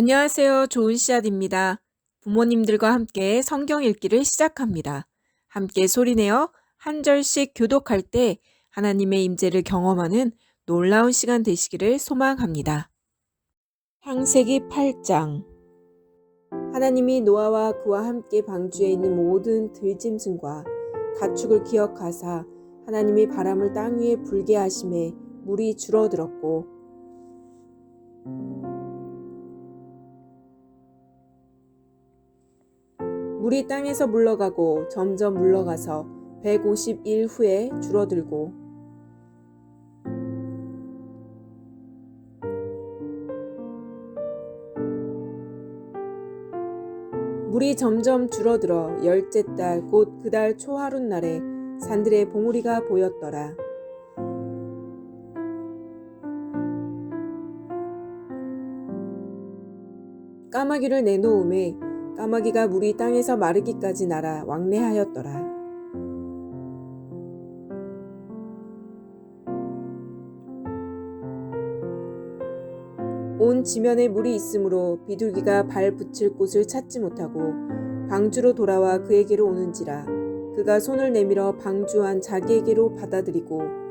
안녕하세요. 좋은 씨앗입니다. 부모님들과 함께 성경 읽기를 시작합니다. 함께 소리내어 한 절씩 교독할 때 하나님의 임재를 경험하는 놀라운 시간 되시기를 소망합니다. 창세기 8장 하나님이 노아와 그와 함께 방주에 있는 모든 들짐승과 가축을 기억하사 하나님이 바람을 땅 위에 불게 하심에 물이 줄어들었고 물이 땅에서 물러가고 점점 물러가서 150일 후에 줄어들고 물이 점점 줄어들어 열째 달 곧 그 달 초하룻 날에 산들의 봉우리가 보였더라. 까마귀를 내놓음에 까마귀가 물이 땅에서 마르기까지 날아 왕래하였더라. 온 지면에 물이 있으므로 비둘기가 발 붙일 곳을 찾지 못하고 방주로 돌아와 그에게로 오는지라 그가 손을 내밀어 방주한 자기에게로 받아들이고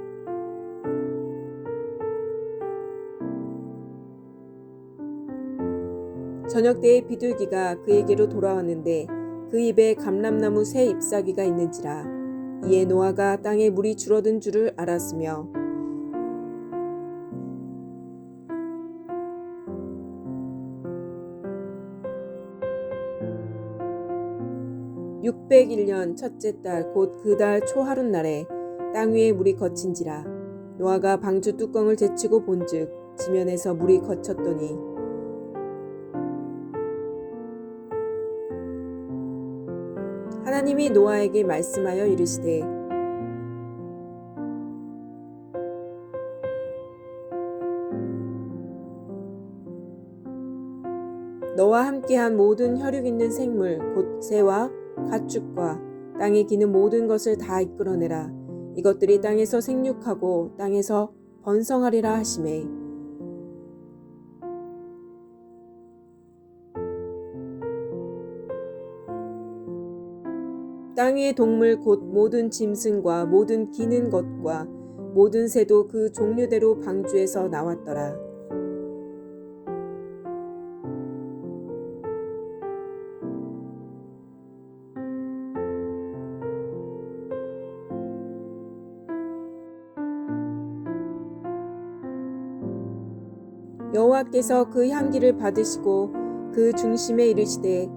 저녁 때에 비둘기가 그에게로 돌아왔는데 그 입에 감람나무 새 잎사귀가 있는지라 이에 노아가 땅에 물이 줄어든 줄을 알았으며 (601년) 첫째 달 곧 그 달 초하룻 날에 땅 위에 물이 거친지라 노아가 방주 뚜껑을 제치고 본즉 지면에서 물이 거쳤더니 하나님이 노아에게 말씀하여 이르시되 너와 함께한 모든 혈육 있는 생물 곧 새와 가축과 땅에 기는 모든 것을 다 이끌어내라. 이것들이 땅에서 생육하고 땅에서 번성하리라 하심에 땅 위의 동물 곧 모든 짐승과 모든 기는 것과 모든 새도 그 종류대로 방주에서 나왔더라. 여호와께서 그 향기를 받으시고 그 중심에 이르시되